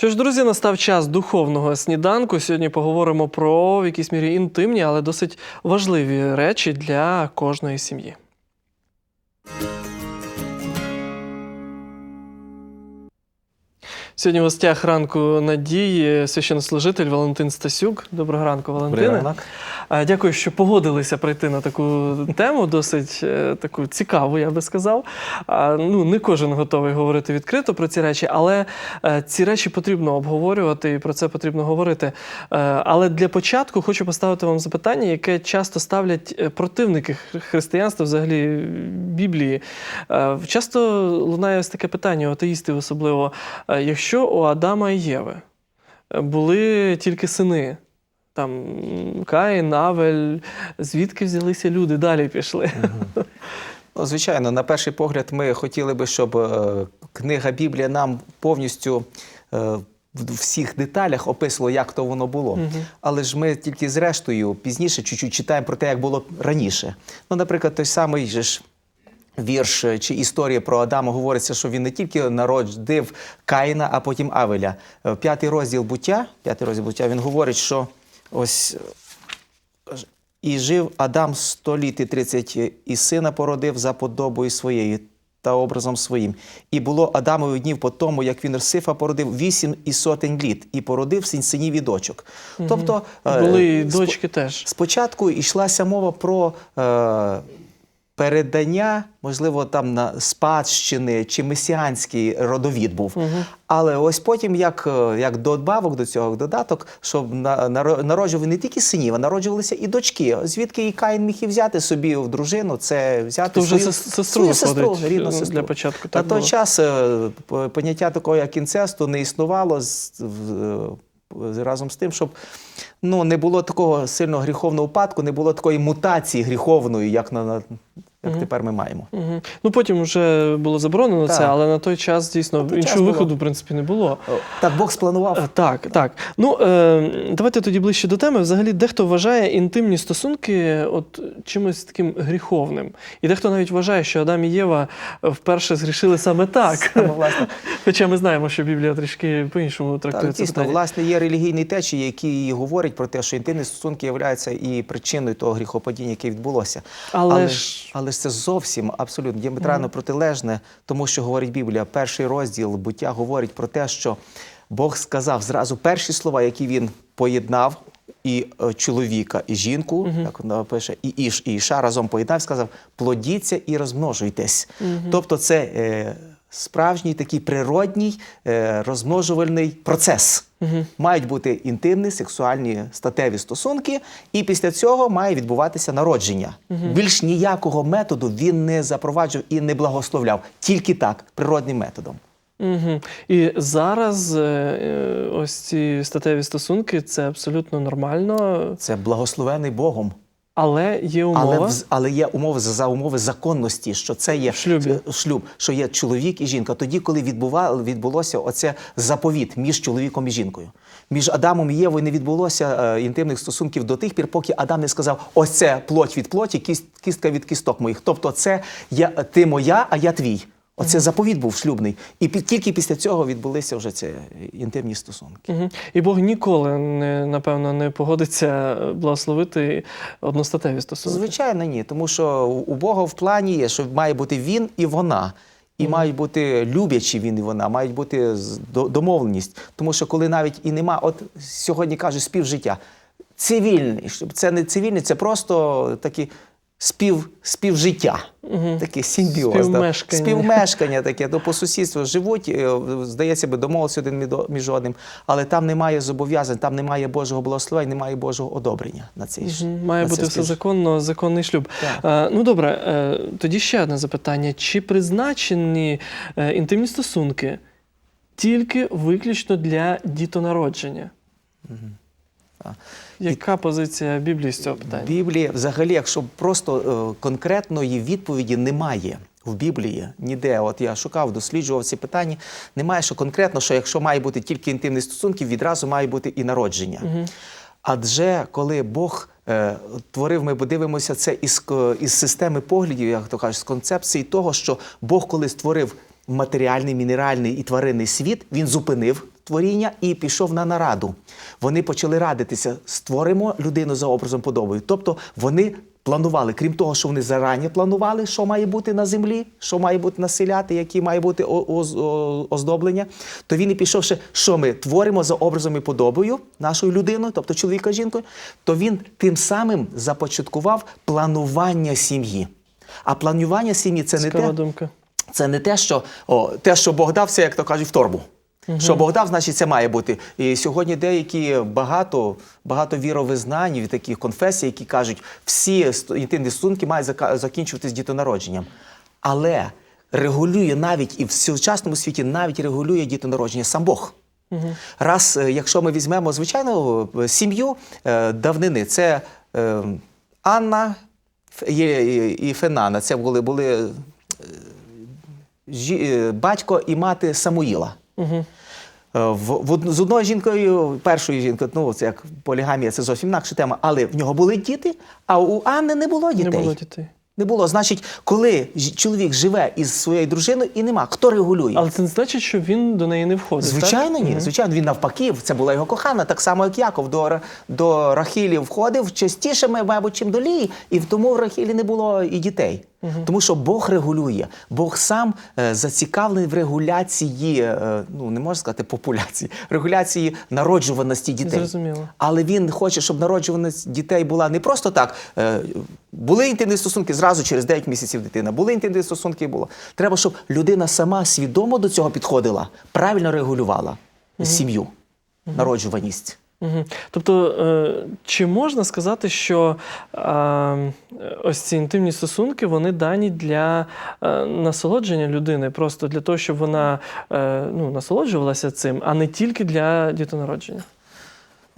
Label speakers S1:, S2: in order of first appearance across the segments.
S1: Що ж, друзі, настав час духовного сніданку. Сьогодні поговоримо про в якійсь мірі інтимні, але досить важливі речі для кожної сім'ї. Сьогодні в гостях ранку надії священнослужитель Валентин Стасюк. Доброго ранку, Валентине. Дякую, що погодилися прийти на таку тему, досить е, таку цікаву, я би сказав. Ну, не кожен готовий говорити відкрито про ці речі, але е, ці речі потрібно обговорювати і про це потрібно говорити. Е, Але для початку хочу поставити вам запитання, яке часто ставлять противники християнства, взагалі Біблії. Часто лунає ось таке питання, у атеїстів особливо. Е, Якщо у Адама і Єви е, були тільки сини, там м, Каїн, Авель, звідки взялися люди, далі пішли.
S2: Ну, звичайно, на перший погляд, ми хотіли би, щоб е, книга Біблія нам повністю е, в всіх деталях описувала, як то воно було. Але ж ми тільки зрештою пізніше чуть-чуть читаємо про те, як було раніше. Ну, наприклад, той самий же ж. Вірш е, чи історія про Адама говориться, що він не тільки народив Каїна, а потім Авеля. Е, П'ятий розділ буття, п'ятий розділ буття, він говорить, що ось і жив Адам сто літ і тридцять, і сина породив за подобою своєю та образом своїм. І було Адамові днів по тому, як він Сифа породив вісім і сотень літ, і породив син синів і дочок. Тобто е,
S1: Були
S2: спо-
S1: дочки теж.
S2: Спочатку йшлася мова про е, передання, можливо, там на спадщини чи месіанський родовід був. Але ось потім, як, е, як добавок до цього, додаток, щоб на, наро- народжували не тільки синів, а народжувалися і дочки. Звідки і Каїн міг і взяти собі в дружину, це взяти
S1: То вже
S2: свою,
S1: сес- сестру
S2: свою сестру, рідну
S1: ну,
S2: сестру.
S1: для початку
S2: На той
S1: було.
S2: час е, поняття такого, як інцесту, не існувало е, разом з тим, щоб ну, не було такого сильного гріховного упадку, не було такої мутації гріховної, як, на, як тепер ми маємо.
S1: Мгм. Ну потім вже було заборонено це, але на той час дійсно
S2: той
S1: іншого
S2: час було.
S1: виходу, в принципі, не було.
S2: Так Бог спланував.
S1: Е, Так, так. Ну е, давайте тоді ближче до теми. Взагалі, дехто вважає інтимні стосунки от чимось таким гріховним. І дехто навіть вважає, що Адам і Єва вперше згрішили саме так.
S2: Саме, власне.
S1: Хоча ми знаємо, що Біблія трішки по-іншому
S2: Так,
S1: трактує це
S2: дійсно,
S1: питання.
S2: власне, є релігійні течії, які говорять про те, що інтимні стосунки являються і причиною того гріхопадіння, яке відбулося.
S1: Але
S2: але,
S1: ж-
S2: але це зовсім абсолютно діаметрально протилежне, тому що говорить Біблія. Перший розділ буття говорить про те, що Бог сказав зразу перші слова, які він поєднав. І е, чоловіка, і жінку, як вона пише, і Іш, і Іша разом поєднав, сказав: плодіться і розмножуйтесь. Тобто, це е, справжній такий природній е, розмножувальний процес. Мають бути інтимні, сексуальні статеві стосунки, і після цього має відбуватися народження. Більш ніякого методу він не запроваджував і не благословляв. Тільки так, природним методом.
S1: Угу. І зараз е, е, ось ці статеві стосунки це абсолютно нормально,
S2: Це благословений Богом.
S1: Але є умова.
S2: Але, але є умови за, за умови законності, що це є
S1: шлюбі.
S2: е, шлюб, що є чоловік і жінка. Тоді, коли відбува, відбулося оце заповіт між чоловіком і жінкою. Між Адамом і Євою не відбулося е, інтимних стосунків до тих пір, поки Адам не сказав: ось це плоть від плоті, кіст, кістка від кісток моїх. Тобто, це я, ти моя, а я твій. Оце заповіт був шлюбний. І пі- тільки після цього відбулися вже ці інтимні стосунки.
S1: Угу. І Бог ніколи не напевно не погодиться благословити одностатеві стосунки.
S2: Звичайно, ні. Тому що у Бога в плані є, що має бути він і вона. І мають бути люблячі він і вона, мають бути домовленість. Тому що коли навіть і нема, от сьогодні кажуть, співжиття. Цивільний, щоб це не цивільний, це просто такі спів, співжиття, такий симбіоз. да.
S1: Співмешкання.
S2: Співмешкання таке, то по сусідству живуть, е, здається би, домовилися один між одним, але там немає зобов'язань, там немає Божого благословення, немає Божого одобрення на цей ж-
S1: Має
S2: на
S1: бути все законно, законний шлюб.
S2: Так.
S1: Е, ну добре, е, тоді ще одне запитання: чи призначені інтимні стосунки тільки виключно для дітонародження?
S2: Так.
S1: Яка позиція Біблії з цього питання?
S2: Біблії, взагалі, якщо просто е, конкретної відповіді немає в Біблії ніде. От я шукав, досліджував ці питання. Немає, що конкретно, що якщо має бути тільки інтимні стосунки, відразу має бути і народження. Адже коли Бог е, творив, ми подивимося це із, із системи поглядів, як то кажуть, з концепції того, що Бог, коли створив матеріальний, мінеральний і тваринний світ, він зупинив творіння і пішов на нараду. Вони почали радитися, створимо людину за образом подобою. Тобто вони планували, крім того, що вони зарані планували, що має бути на землі, що має бути населяти, які має бути оздоблення, то він і пішов ще, що ми творимо за образом і подобою нашою людиною, тобто чоловіка жінкою, то він тим самим започаткував планування сім'ї. А планування сім'ї це не те,
S1: думка.
S2: це не те, що о, те, що Бог дав, це як то кажуть, в торбу. Що Бог дав, значить, це має бути. І сьогодні деякі багато, багато віровизнань від таких конфесій, які кажуть, всі інтимні стосунки мають закінчуватись дітонародженням. Але регулює навіть і в сучасному світі навіть регулює дітонародження сам Бог. Раз, е, якщо ми візьмемо звичайну е, сім'ю е, давнини, це Анна і Фенана. Це були, були батько і мати Самуїла.
S1: Угу.
S2: В, в, з одною жінкою, першою жінкою, ну це як полігамія, це зовсім інакша тема, але в нього були діти, а у Анни не було дітей.
S1: Не було дітей.
S2: Не було. Значить, коли чоловік живе із своєю дружиною і нема, хто регулює?
S1: Але це не значить, що він до неї не входить.
S2: Звичайно,
S1: так?
S2: ні. Звичайно, він навпаки, це була його кохана, так само, як Яков до, до Рахілі входив частіше, мабуть, чим до Лії, і тому в Рахілі не було і дітей. Тому що Бог регулює, Бог сам е, зацікавлений в регуляції, е, ну не можна сказати популяції, регуляції народжуваності дітей.
S1: Зрозуміло.
S2: Але він хоче, щоб народжуваність дітей була не просто так. Е, були інтимні стосунки зразу через 9 місяців дитина. Були інтимні стосунки і було. Треба, щоб людина сама свідомо до цього підходила, правильно регулювала сім'ю, народжуваність.
S1: Тобто, е, чи можна сказати, що ось ці інтимні стосунки вони дані для е, насолодження людини, просто для того, щоб вона е, ну, насолоджувалася цим, а не тільки для дітонародження?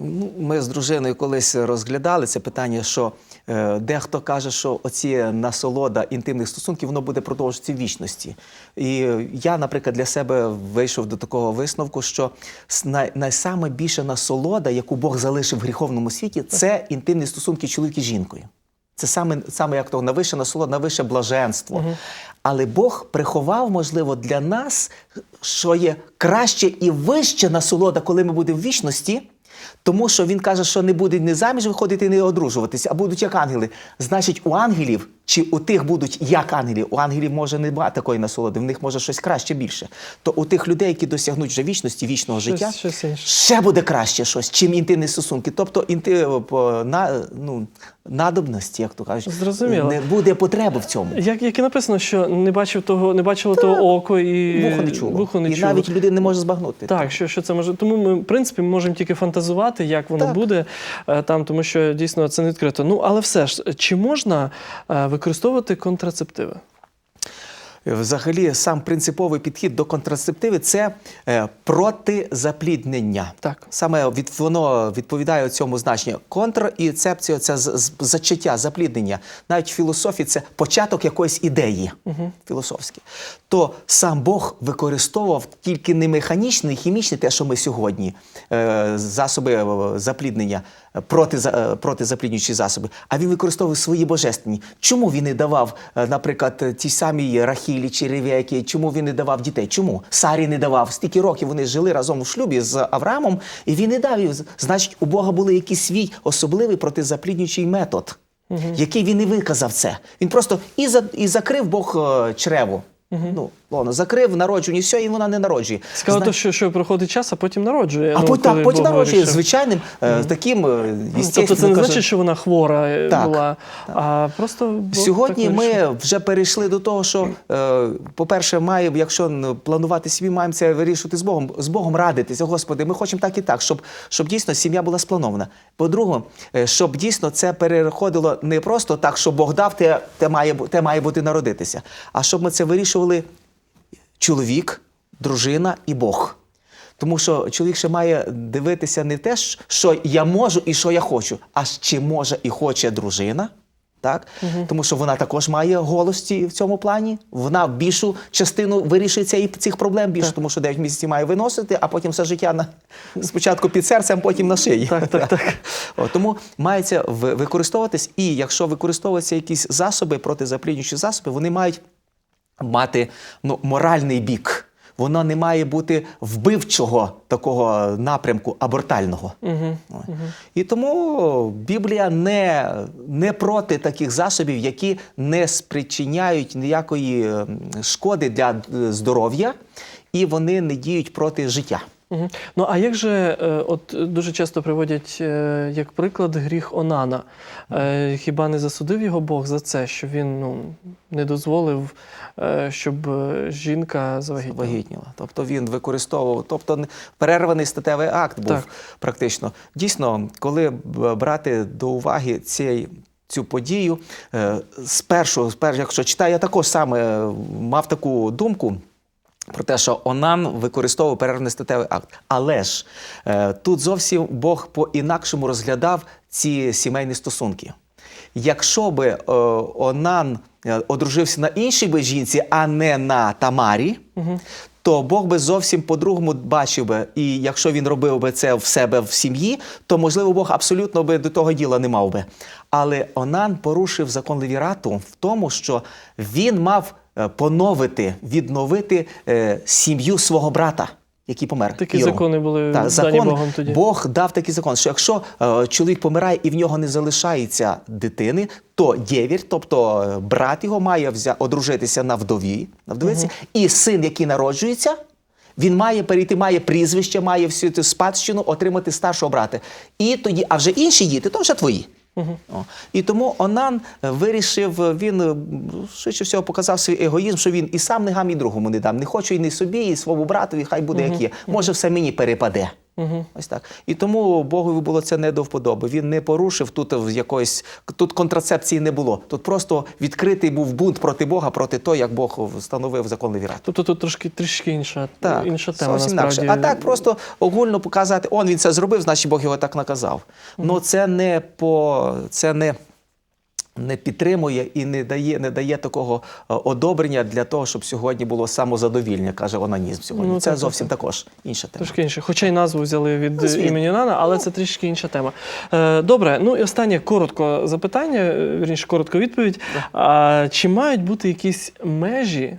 S2: Ну, Ми з дружиною колись розглядали це питання, що е, дехто каже, що оці насолода інтимних стосунків воно буде продовжуватися вічності. І я, наприклад, для себе вийшов до такого висновку, що найсаме більша насолода, яку Бог залишив в гріховному світі, це інтимні стосунки чоловіка з жінкою. Це саме, саме як то найвище насолода, найвище блаженство. Але Бог приховав, можливо, для нас, що є краще і вище насолода, коли ми будемо в вічності. Тому що він каже, що не буде не заміж виходити, не одружуватися, а будуть як ангели. Значить, у ангелів чи у тих будуть як ангелі, у ангелів може не багато такої насолоди, в них може щось краще більше. То у тих людей, які досягнуть вже вічності, вічного
S1: Щось-
S2: життя,
S1: щось інше.
S2: ще буде краще щось, чим інтимні стосунки. Тобто інти, по, на, ну, надобності, як то кажуть,
S1: Зрозуміло.
S2: не буде потреби в цьому.
S1: Як, як і написано, що не бачив того, не бачило того око і
S2: Вухо не чуло.
S1: вухо не
S2: і
S1: чуло.
S2: навіть людина не може збагнути.
S1: Так, що, що це може. Тому ми, в принципі, можемо тільки фантазувати, як воно
S2: Так.
S1: буде е, там, тому що дійсно це не відкрито. Ну, але все ж, чи можна е, використовувати контрацептиви?
S2: Взагалі, сам принциповий підхід до контрацептиви це е, протизапліднення.
S1: Так.
S2: Саме від, воно відповідає цьому значенню. Контр і цепція це зачаття, запліднення. Навіть в філософії це початок якоїсь ідеї філософські. То сам Бог використовував тільки не механічне, не хімічне, те, що ми сьогодні, е, засоби е, запліднення, проти, протизапліднюючі засоби, а він використовував свої божественні. Чому він не давав, наприклад, ті самі Рахілі чи Ревеки, чому він не давав дітей? Чому? Сарі не давав. Стільки років вони жили разом у шлюбі з Авраамом, і він не дав їм. Значить, у Бога був якийсь свій особливий протизапліднюючий метод, який він не виказав це. Він просто і, за, і закрив Бог е, Угу. Ну, лоно, закрив, народження, і все, і вона не народжує.
S1: Цікаво,
S2: Зна-
S1: то, що, що проходить час, а потім народжує.
S2: а
S1: ну,
S2: потім, так, потім народжує звичайним е, таким е,
S1: Ну, Тобто це не
S2: каже-
S1: значить, що вона хвора е,
S2: Так,
S1: була, а просто
S2: Сьогодні
S1: так
S2: ми вже перейшли до того, що, по-перше, має, якщо планувати собі, маємо це вирішувати з Богом, з Богом радитися. Господи, ми хочемо так і так, щоб, щоб дійсно сім'я була спланована. По-друге, щоб дійсно це переходило не просто так, що Бог дав, те, те, має, те має бути народитися, а щоб ми це вирішували чоловік, дружина і Бог. Тому що чоловік ще має дивитися не те, що я можу і що я хочу, а чи може і хоче дружина. Так? Тому що вона також має голості в цьому плані. Вона більшу частину вирішує ці- цих проблем більше, тому що 9 місяців має виносити, а потім все життя на, спочатку під серцем, потім на шиї.
S1: Так, так, так.
S2: О, тому мається ви- використовуватись, і якщо використовуються якісь засоби, протизапліднюючі засоби, вони мають мати ну, моральний бік. Воно не має бути вбивчого такого напрямку абортального.
S1: Угу.
S2: угу. І тому Біблія не, не проти таких засобів, які не спричиняють ніякої шкоди для е, здоров'я, і вони не діють проти життя.
S1: Угу. Ну а як же, е, от дуже часто приводять е, як приклад гріх Онана. Е, Хіба не засудив його Бог за це, що він ну, не дозволив, щоб жінка завагітніла?
S2: Вагітніла. Тобто він використовував, тобто перерваний статевий акт був
S1: Так.
S2: практично. Дійсно, коли брати до уваги цей. Цю подію спершу, спершу, якщо читаю, я також саме мав таку думку про те, що Онан використовував перервний статевий акт. Але ж е, тут зовсім Бог по-інакшому розглядав ці сімейні стосунки. Якщо би е, Онан е, одружився на іншій би жінці, а не на Тамарі, то Бог би зовсім по-другому бачив би. І якщо він робив би це в себе в сім'ї, то можливо Бог абсолютно би до того діла не мав би. Але Онан порушив закон Левірату в тому, що він мав поновити, відновити е, сім'ю свого брата. Який помер.
S1: Такі
S2: Іру.
S1: закони були
S2: так,
S1: дані
S2: закон,
S1: Богом тоді.
S2: Бог дав такий закон, що якщо е, чоловік помирає і в нього не залишається дитини, то дєвір, тобто е, брат його має взя, одружитися на вдові, на вдовиці, і син, який народжується, він має перейти, має прізвище, має всю цю спадщину отримати старшого брата. І тоді, а вже інші діти, то вже твої. О. І тому Онан е, вирішив, е, він е, швидше всього показав свій егоїзм, що він і сам не гам, і другому не дам. Не хочу і не собі, і своєму братові, хай буде як є. Може, все мені перепаде. Ось так. І тому Богові було це не до вподоби. Він не порушив тут в якоїсь тут контрацепції не було. Тут просто відкритий був бунт проти Бога, проти того, як Бог встановив закон Левірату.
S1: Тобто тут трошки трішки інша,
S2: Так,
S1: інша тема.
S2: зовсім
S1: насправді.
S2: інакше. А так просто огульно показати, он він це зробив, значить Бог його так наказав. Ну це не по це не. Не підтримує і не дає, не дає такого е, одобрення для того, щоб сьогодні було самозадовільне, каже онанізм сьогодні.
S1: Ну,
S2: це
S1: так,
S2: зовсім
S1: так,
S2: також інша тема.
S1: Трошки інше. Хоча й назву взяли від
S2: Ну,
S1: імені Нана, але це трішки інша тема. Е, добре, ну і останнє коротко запитання, е, вірніше, коротко відповідь. А, чи мають бути якісь межі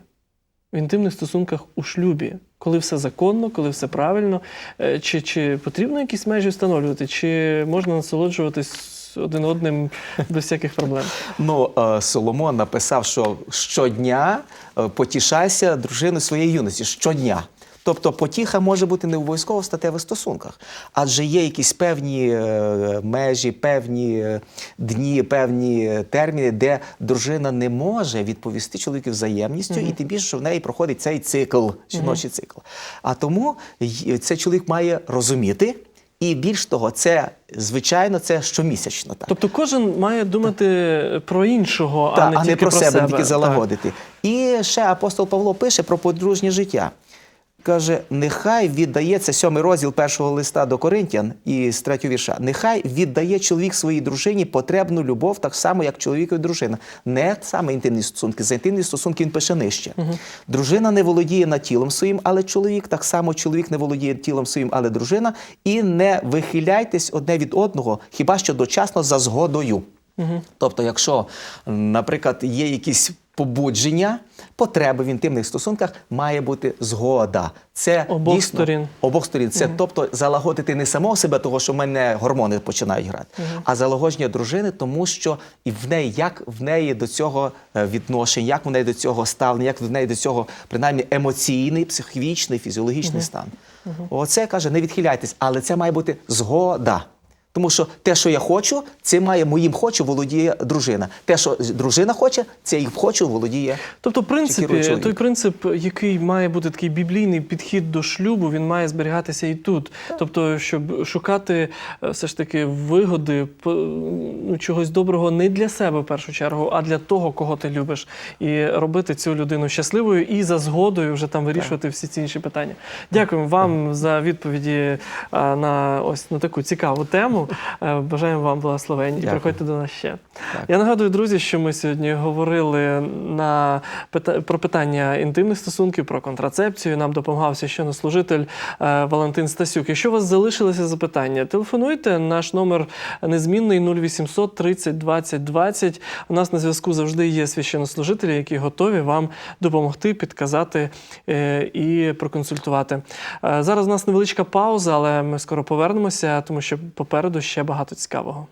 S1: в інтимних стосунках у шлюбі? Коли все законно, коли все правильно? Чи, чи потрібно якісь межі встановлювати, чи можна насолоджуватись один одним без всяких проблем?
S2: Ну, е, Соломон написав, що щодня е, потішайся дружиною своєї юності. Щодня. Тобто потіха може бути не обов'язково в статевих стосунках, адже є якісь певні е, межі, певні дні, певні терміни, де дружина не може відповісти чоловіку взаємністю, і тим більше, що в неї проходить цей цикл, жіночий цикл. А тому цей чоловік має розуміти. І більш того, це звичайно це щомісячно. Так.
S1: Тобто кожен має думати про іншого, а не тільки
S2: про себе,
S1: себе.
S2: тільки залагодити. І ще апостол Павло пише про подружнє життя. Каже, нехай віддається сьомий розділ першого листа до Коринтян і з третього вірша. Нехай віддає чоловік своїй дружині потребну любов, так само, як чоловікові дружина. Не саме інтимні стосунки. За інтимні стосунки він пише нижче. Дружина не володіє над тілом своїм, але чоловік, так само чоловік не володіє тілом своїм, але дружина. І не вихиляйтесь одне від одного, хіба що дочасно за згодою. Тобто, якщо, наприклад, є якісь побудження, потреби в інтимних стосунках, має бути згода. Це
S1: Обох
S2: дійсно,
S1: сторін.
S2: Обох сторін. Це тобто залагодити не самого себе, того, що в мене гормони починають грати, а залагодження дружини, тому що і в неї, як в неї до цього е, відношення, як в неї до цього ставлення, як в неї до цього принаймні емоційний, психічний, фізіологічний стан. Оце каже, не відхиляйтесь, але це має бути згода. Тому що те, що я хочу, це має моїм хочу володіє дружина. Те, що дружина хоче, це їх хочу володіє.
S1: Тобто, в принципі, той принцип, який має бути такий біблійний підхід до шлюбу, він має зберігатися і тут. Тобто, щоб шукати е, все ж таки вигоди по- ну, чогось доброго не для себе в першу чергу, а для того, кого ти любиш, і робити цю людину щасливою і за згодою вже там вирішувати всі ці інші питання. Дякуємо вам за відповіді на ось на таку цікаву тему. Е, Бажаємо вам благословень і приходьте до нас ще.
S2: Так.
S1: Я нагадую, друзі, що ми сьогодні говорили на про питання інтимних стосунків, про контрацепцію. Нам допомагав священнослужитель е, Валентин Стасюк. Якщо у вас залишилися запитання, телефонуйте. Наш номер незмінний 0800 30 20 20. У нас на зв'язку завжди є священнослужителі, які готові вам допомогти, підказати е, і проконсультувати. Зараз у нас невеличка пауза, але ми скоро повернемося, тому що попереду ще багато цікавого.